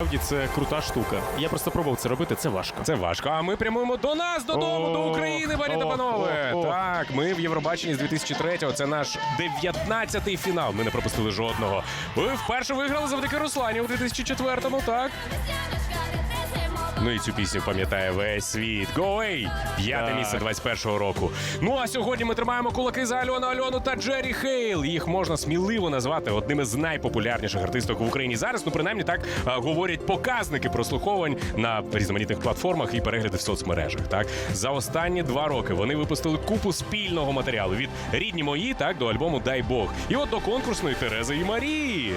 Насправді це крута штука. Я просто пробував це робити, це важко. Це важко. А ми прямуємо до нас додому, до України, пані та панове. Так, ми в Євробаченні з 2003-го. Це наш 19-й фінал. Ми не пропустили жодного. Ви вперше виграли завдяки Руслані у 2004-му, так? Ну і цю пісню пам'ятає весь світ. Go away! П'яте місце 21-го року. Ну а сьогодні ми тримаємо кулаки за Альону Альону та Джері Хейл. Їх можна сміливо назвати одними з найпопулярніших артисток в Україні зараз. Ну принаймні так а, говорять показники прослуховувань на різноманітних платформах і перегляди в соцмережах. Так за останні два роки вони випустили купу спільного матеріалу від рідні мої так до альбому Дай Бог. І от до конкурсної Терези і Марії.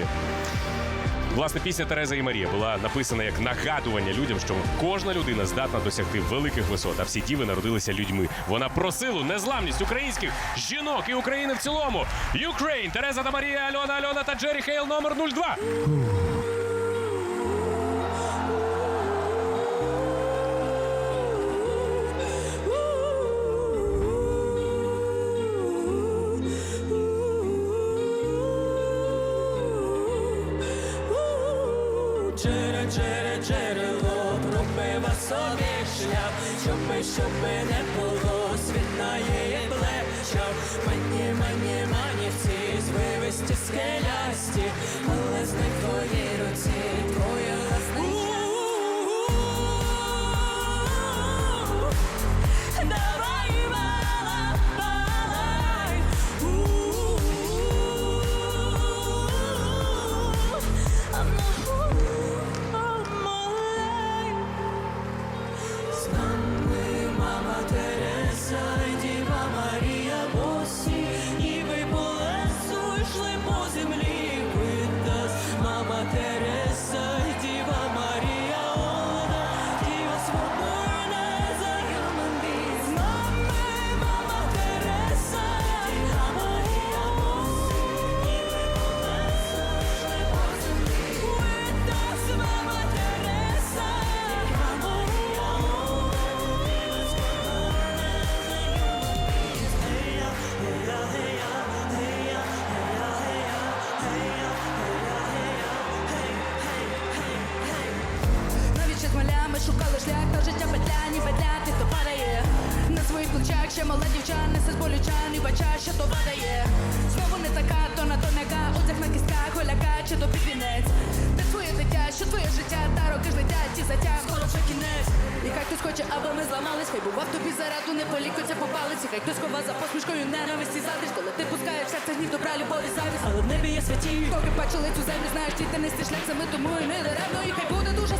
Власне, пісня Тереза і Марія була написана як нагадування людям, що кожна людина здатна досягти великих висот, а всі діви народилися людьми. Вона про силу, незламність українських жінок і України в цілому. Юкрейн, Тереза та Марія, Альона, Альона та Джері Хейл номер 02. Джере, джере, пробива собі шлях, щоби, щоби не було, світнає на мені. Мені, мані всі звивисті скелясті, шукали шлях до життя петля, ні петля, ти хто падає. На своїх плечах ще мала дівча, несе з болю і бача, що то падає. Знову не така, то на то няка, одяг на кістках, голяка, чи то під вінець. Де твоє дитя, що твоє життя, та роки ж летять, ті затяг, скоро вже кінець. І хай хтось хоче, аби ми зламались, хай бував тобі зараду, не полікуйся по палиці. Хай хтось хова за посмішкою ненависті задріж, коли ти пускаєш в серце гнів добра, любові, завість. Але в небі є святі. Поки бачили цю землю, знаєш, ти нести шлях саме тому і не даремно І хай буде дуже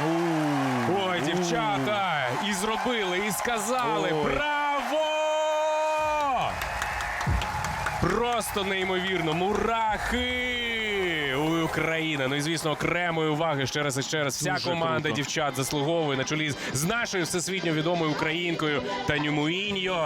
Ой, дівчата! І зробили, і сказали. Ой. Браво! Просто неймовірно, мурахи! Ой, Україна. Ну і звісно, окремої уваги ще раз і ще раз. Вся Дуже команда круто. дівчат заслуговує на чолі з- з нашою всесвітньо відомою українкою Таню Муїньо.